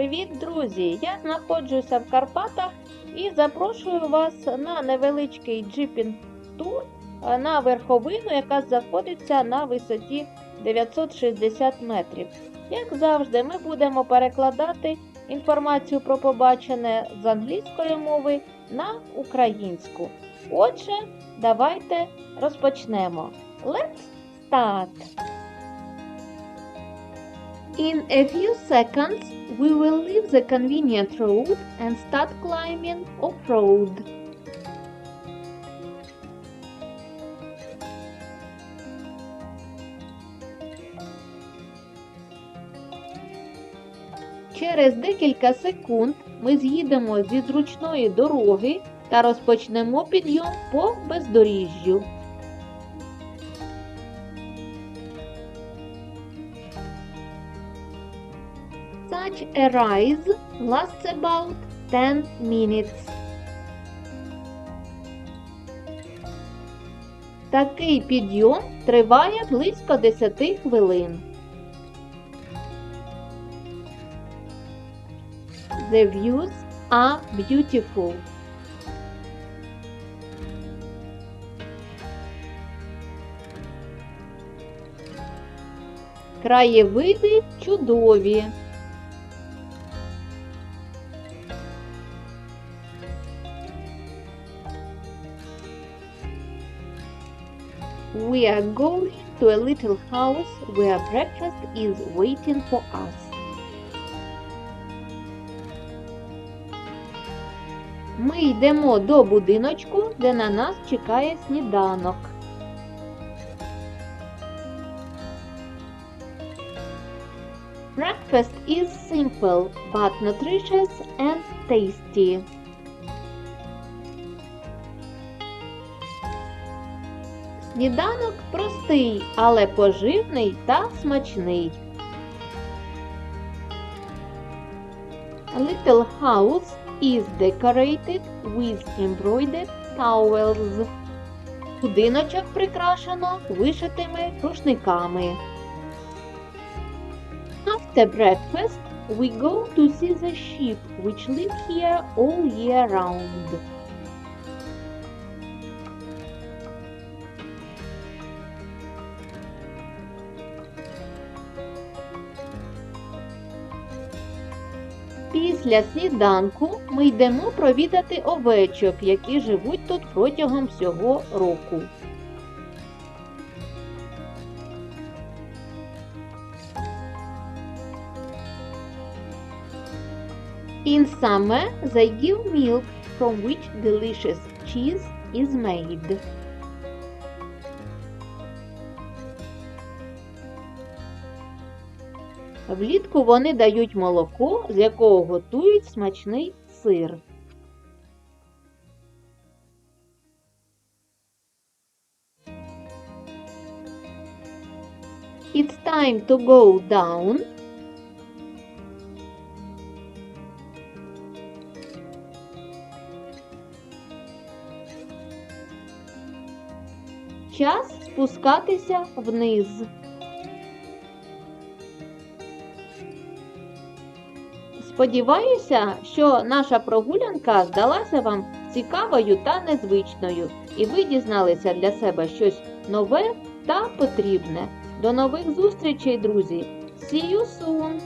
Привіт, друзі! Я знаходжуся в Карпатах і запрошую вас на невеличкий джипінг тур на верховину, яка знаходиться на висоті 960 метрів. Як завжди, ми будемо перекладати інформацію про побачене з англійської мови на українську. Отже, давайте розпочнемо. Let's start! In a few seconds, we will leave the convenient road and start climbing off-road. Через декілька секунд ми з'їдемо зі зручної дороги та розпочнемо підйом по бездоріжжю. Such a rise lasts about 10 minutes. Такий підйом триває близько 10 хвилин. The views are beautiful. Краєвиди чудові. We are going to a little house where breakfast is waiting for us. Ми йдемо до будиночку, де на нас чекає сніданок. Breakfast is simple but nutritious and tasty. Сніданок простий, але поживний та смачний. Little house is decorated with embroidered towels. Будиночок прикрашено вишитими рушниками. After breakfast, we go to see the sheep which live here all year round. Після сніданку ми йдемо провідати овечок, які живуть тут протягом всього року. In summer, they give milk from which delicious cheese is made. Влітку вони дають молоко, з якого готують смачний сир. It's time to go down. Час спускатися вниз. Сподіваюся, що наша прогулянка здалася вам цікавою та незвичною, і ви дізналися для себе щось нове та потрібне. До нових зустрічей, друзі! See you soon!